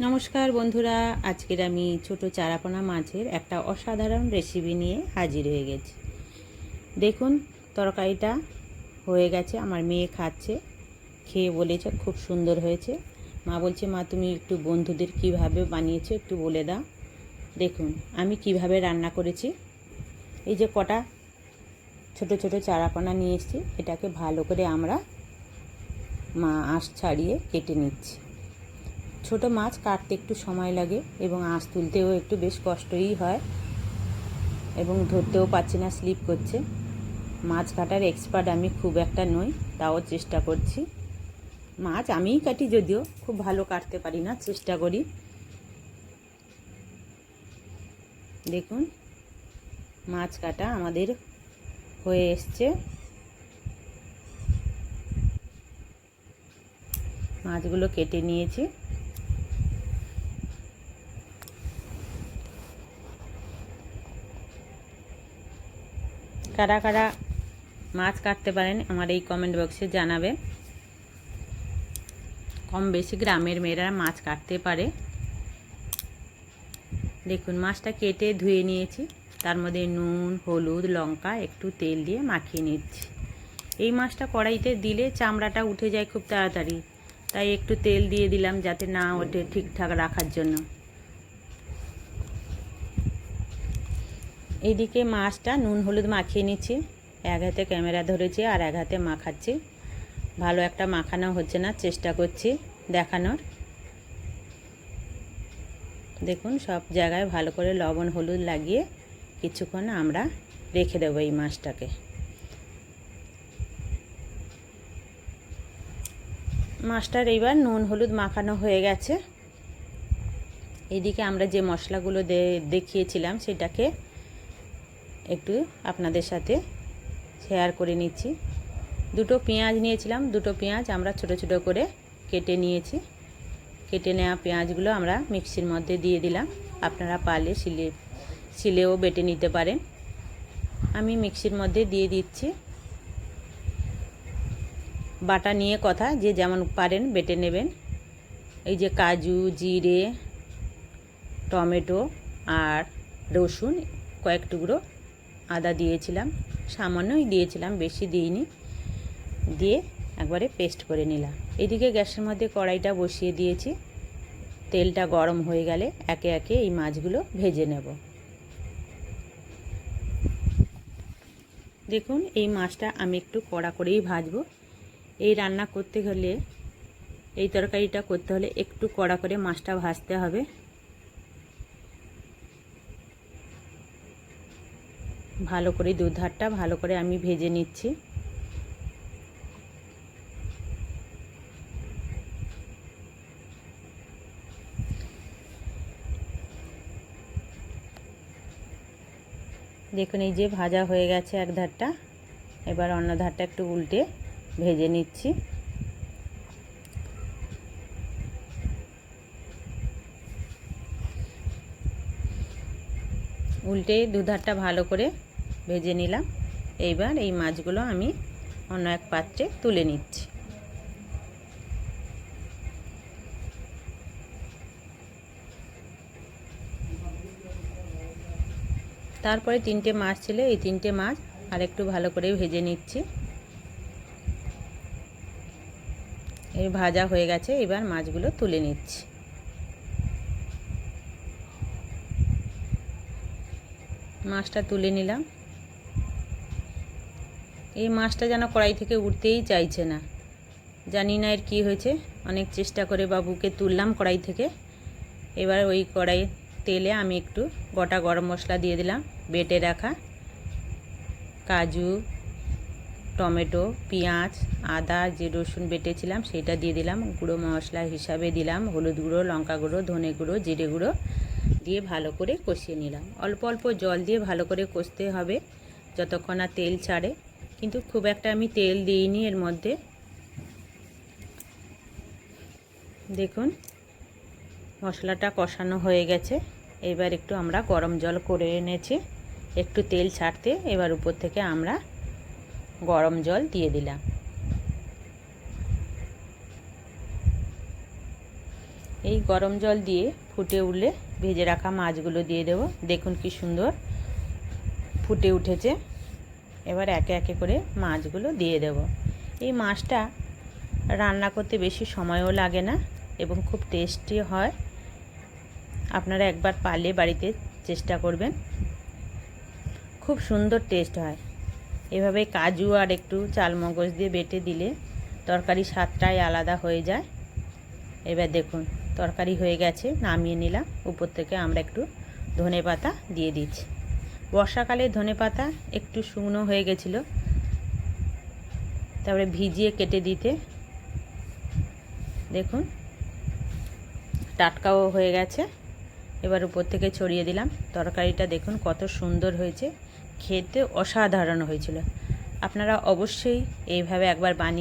নমস্কার বন্ধুরা, আজকের আমি ছোট চারাপোনা মাছের একটা অসাধারণ রেসিপি নিয়ে হাজির হয়ে গেছি। দেখুন, তরকারিটা হয়ে গেছে, আমার মেয়ে খাচ্ছে, খেয়ে বলেছে খুব সুন্দর হয়েছে। মা বলছে, মা, তুমি একটু বন্ধুদের কীভাবে বানিয়েছো একটু বলে দাও। দেখুন, আমি কীভাবে রান্না করেছি। এই যে কটা ছোট ছোট চারাপোনা নিয়ে এসেছি, এটাকে ভালো করে আমরা মা আঁশ ছাড়িয়ে কেটে নিচ্ছি। ছোট মাছ কাটতে একটু সময় লাগে এবং আঁশ তুলতেও একটু বেশ কষ্টই হয় এবং ধরতেও পারছি না, স্লিপ করছে। মাছ কাটার এক্সপার্ট আমি খুব একটা নই, তাও চেষ্টা করছি। মাছ আমিই কাটি যদিও, খুব ভালো কাটতে পারি না, চেষ্টা করি। দেখুন, মাছ কাটা আমাদের হয়ে এসছে। মাছগুলো কেটে নিয়েছি। কারা কারা মাছ কাটতে পারেন আমার এই কমেন্ট বক্সে জানাবে। কম বেশি গ্রামের মেয়েরা মাছ কাটতে পারে। দেখুন, মাছটা কেটে ধুয়ে নিয়েছি। তার মধ্যে নুন, হলুদ, লঙ্কা একটু তেল দিয়ে মাখিয়ে নিচ্ছি। এই মাছটা কড়াইতে দিলে চামড়াটা উঠে যায় খুব তাড়াতাড়ি। তাই একটু তেল দিয়ে দিলাম যাতে না ওঠে ঠিকঠাক রাখার জন্য। এইদিকে মাছটা নুন হলুদ মাখিয়ে নিচ্ছি। এক হাতে ক্যামেরা ধরেছি আর এক হাতে মাখাচ্ছি। ভালো একটা মাখানো হচ্ছে না, চেষ্টা করছি দেখানোর। দেখুন, সব জায়গায় ভালো করে লবণ হলুদ লাগিয়ে কিছুক্ষণ আমরা রেখে দেবো এই মাছটাকে। মাছটার এইবার নুন হলুদ মাখানো হয়ে গেছে। এদিকে আমরা যে মশলাগুলো দেখিয়েছিলাম, সেটাকে একটু আপনাদের সাথে শেয়ার করে নিচ্ছি। দুটো পেঁয়াজ নিয়েছিলাম, দুটো পেঁয়াজ আমরা ছোট ছোট করে কেটে নিয়েছি। কেটে নেওয়া পেঁয়াজগুলো আমরা মিক্সির মধ্যে দিয়ে দিলাম। আপনারা পারলে শিলে, শিলেও বেটে নিতে পারেন। আমি মিক্সির মধ্যে দিয়ে দিচ্ছি। বাটা নিয়ে কথা, যে যেমন পারেন বেটে নেবেন। এই যে কাজু, জিরে, টমেটো আর রসুন কয়েক টুকরো আদা দিয়েছিলাম, সামান্যই দিয়েছিলাম, বেশি দিইনি। দিয়ে একবারে পেস্ট করে নিলাম। এদিকে গ্যাসের মধ্যে কড়াইটা বসিয়ে দিয়েছি। তেলটা গরম হয়ে গেলে একে একে এই মাছগুলো ভেজে নেব। দেখুন, এই মাছটা আমি একটু কড়া করেই ভাজবো। এই রান্না করতে হলে, এই তরকারিটা করতে হলে একটু কড়া করে মাছটা ভাজতে হবে। ভালো করে দুধ দুধারটা ভালো করে আমি ভেজে নিচ্ছি। দেখুন, এই যে ভাজা হয়ে গেছে এক ধারটা। এবার অন্য ধারটা একটু উল্টে ভেজে নিচ্ছি। উল্টে দুধারটা ভালো করে ভেজে নিলাম। এইবার এই মাছগুলো আমি অন্য এক পাত্রে তুলে নিচ্ছি। তারপরে তিনটে মাছ ছিল, এই তিনটে মাছ আর একটু ভালো করে ভেজে নিচ্ছি। এই ভাজা হয়ে গেছে, এবার মাছগুলো তুলে নিচ্ছি। মাছটা তুলে নিলাম। এই মাছটা যেন কড়াই থেকে উঠতেই চাইছে না। জানি না এর কী হয়েছে। অনেক চেষ্টা করে বাবুকে তুললাম কড়াই থেকে। এবার ওই কড়াই তেলে আমি একটু গোটা গরম মশলা দিয়ে দিলাম, বেটে রাখা কাজু, টমেটো, পেঁয়াজ, আদা, যে রসুন বেটেছিলাম সেটা দিয়ে দিলাম, গুঁড়ো মশলা হিসাবে দিলাম, হলুদ গুঁড়ো, লঙ্কা গুঁড়ো, ধনে গুঁড়ো, জিরে গুঁড়ো দিয়ে ভালো করে কষিয়ে নিলাম। অল্প অল্প জল দিয়ে ভালো করে কষতে হবে, যতক্ষণ না তেল ছাড়ে। কিন্তু খুব একটা আমি তেল দিইনি এর মধ্যে। দেখুন, মশলাটা কষানো হয়ে গেছে। এবার একটু আমরা গরম জল করে এনেছি। একটু তেল ছাড়তে এবার উপর থেকে আমরা গরম জল দিয়ে দিলাম। এই গরম জল দিয়ে ফুটে উঠলে ভেজে রাখা মাছগুলো দিয়ে দেবো। দেখুন কি সুন্দর ফুটে উঠেছে। এবার একে একে করে মাছগুলো দিয়ে দেব। এই মাছটা রান্না করতে বেশি সময়ও লাগে না এবং খুব টেস্টি হয়। আপনারা একবার পারলে বাড়িতে চেষ্টা করবেন। খুব সুন্দর টেস্ট হয়। এভাবে কাজু আর একটু চালমগজ দিয়ে বেটে দিলে তরকারি স্বাদটাই আলাদা হয়ে যায়। এবার দেখুন, তরকারি হয়ে গেছে, নামিয়ে নিলাম। উপর থেকে আমরা একটু ধনে পাতা দিয়ে দিচ্ছি। বর্ষাকালে ধনে পাতা একটু শুকনো হয়ে গেছিল। তারপরে ভিজিয়ে কেটে দিতে। দেখুন, টাটকাও হয়ে গেছে। এবার উপর থেকে ছড়িয়ে দিলাম। তরকারিটা দেখুন কত সুন্দর হয়েছে। খেতে অসাধারণ হয়েছিল। আপনারা অবশ্যই এইভাবে একবার বানিয়ে